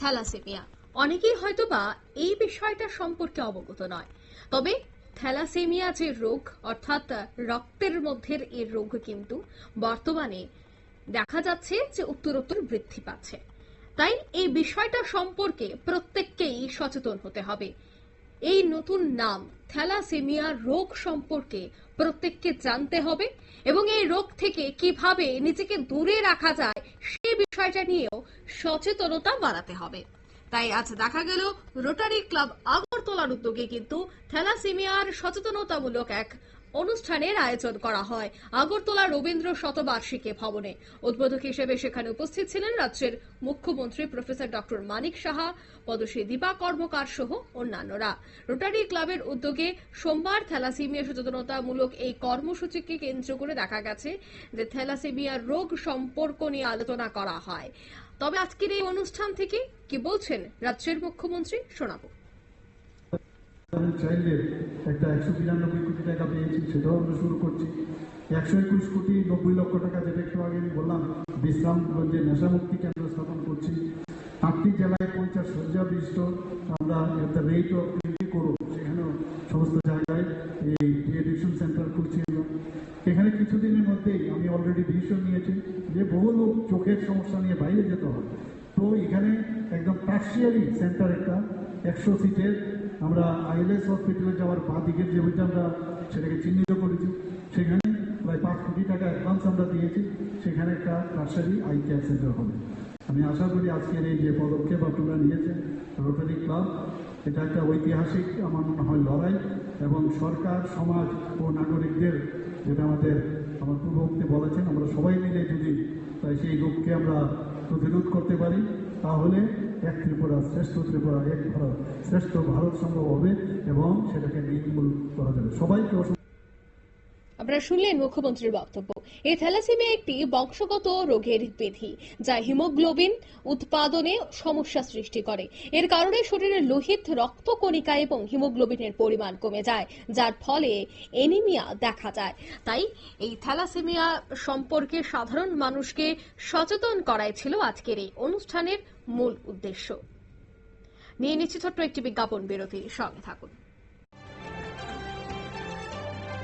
Thalassaemia. অনেকেই হয়তোবা এই বিষয়টা সম্পর্কে অবগত নয়। তবে থ্যালাসেমিয়া যে রোগ, অর্থাৎ রক্তের মধ্যে এই রোগ কিন্তু বর্তমানে দেখা যাচ্ছে যে উত্তরোত্তর বৃদ্ধি পাচ্ছে। তাই এই বিষয়টা সম্পর্কে প্রত্যেককেই সচেতন হতে হবে। এই নতুন নাম, থ্যালাসেমিয়া রোগ সম্পর্কে প্রত্যেককে জানতে হবে এবং এই রোগ থেকে কীভাবে নিজেকে দূরে রাখা যায় সেই বিষয়টা নিয়েও সচেতনতা বাড়াতে হবে। তাই আজ দেখা গেল রোটারি ক্লাব আগরতলার উদ্যোগে কিন্তু থ্যালাসেমিয়ার সচেতনতামূলক এক অনুষ্ঠানের আয়োজন করা হয় আগরতলা রবীন্দ্র শতবার্ষিকী ভবনে। উদ্বোধক হিসেবে সেখানে উপস্থিত ছিলেন রাজ্যের মুখ্যমন্ত্রী প্রফেসর ডক্টর মানিক সাহা পদশ্রী দীপা কর্মকার সহ অন্যান্যরা। রোটারি ক্লাবের উদ্যোগে সোমবার থ্যালাসেমিয়া সচেতনতামূলক এই কর্মসূচিকে কেন্দ্র করে দেখা গেছে যে থ্যালাসেমিয়া রোগ সম্পর্ক নিয়ে আলোচনা করা হয়। তবে আজকের এই অনুষ্ঠান থেকে কি বলছেন রাজ্যের মুখ্যমন্ত্রী শোনাবো। চাইলে একটা একশো বিরানব্বই কোটি টাকা পেয়েছি, সেটাও আমরা শুরু করছি। একশো একুশ কোটি নব্বই লক্ষ টাকা যেটা একটু আগে আমি বললাম, বিশ্রামগঞ্জে নেশামুক্তি কেন্দ্র স্থাপন করছি। আটটি জেলায় পঞ্চাশ শয্যা বিশিষ্ট আমরা at the rate of twenty করো সেখানেও সমস্ত জায়গায় এই রিএডিকশন সেন্টার খুলছি। এখানে কিছুদিনের মধ্যেই আমি অলরেডি ডিসিশন নিয়েছি যে বহু লোক চোখের সমস্যা নিয়ে বাইরে যেতে হয় তো এখানে একদম টার্সিয়ারি সেন্টার একটা একশো সিটের আমরা আইএলএস হসপিটালে যাওয়ার বাঁ দিকের যে ওইটা আমরা সেটাকে চিহ্নিত করেছি। সেখানে প্রায় পাঁচ কোটি টাকা অ্যাডভান্স আমরা দিয়েছি। সেখানে একটা টার্সারি আই কেয়ার সেন্টার হবে। আমি আশা করি আজকের এই যে পদক্ষেপ আপনারা নিয়েছেন, রোটারি ক্লাব, এটা একটা ঐতিহাসিক আমার মনে হয় লড়াই এবং সরকার, সমাজ ও নাগরিকদের, যেটা আমাদের, আমার পূর্ববর্তী বলেছেন, আমরা সবাই মিলে যদি তাই সেই রোগকে আমরা প্রতিরোধ করতে পারি, তাহলে এক ত্রিপুরা শ্রেষ্ঠ ত্রিপুরা, এক ভারত, শ্রেষ্ঠ ভারত সম্ভব হবে এবং সেটাকে নির্মূল করা যাবে। সবাইকে আপনারা শুনলেন মুখ্যমন্ত্রীর বক্তব্য। এই থ্যালাসেমিয়া একটি বংশগত রোগের ব্যাধি যা হিমোগ্লোবিন উৎপাদনে সমস্যা সৃষ্টি করে। এর কারণে শরীরের লোহিত রক্তকণিকা এবং হিমোগ্লোবিনের পরিমাণ কমে যায়, যার ফলে এনিমিয়া দেখা যায়। তাই এই থ্যালাসেমিয়া সম্পর্কে সাধারণ মানুষকে সচেতন করাই ছিল আজকের এই অনুষ্ঠানের মূল উদ্দেশ্য। নিয়ে নিচ্ছি ছোট্ট একটি বিজ্ঞাপন বিরতির সঙ্গে থাকুন।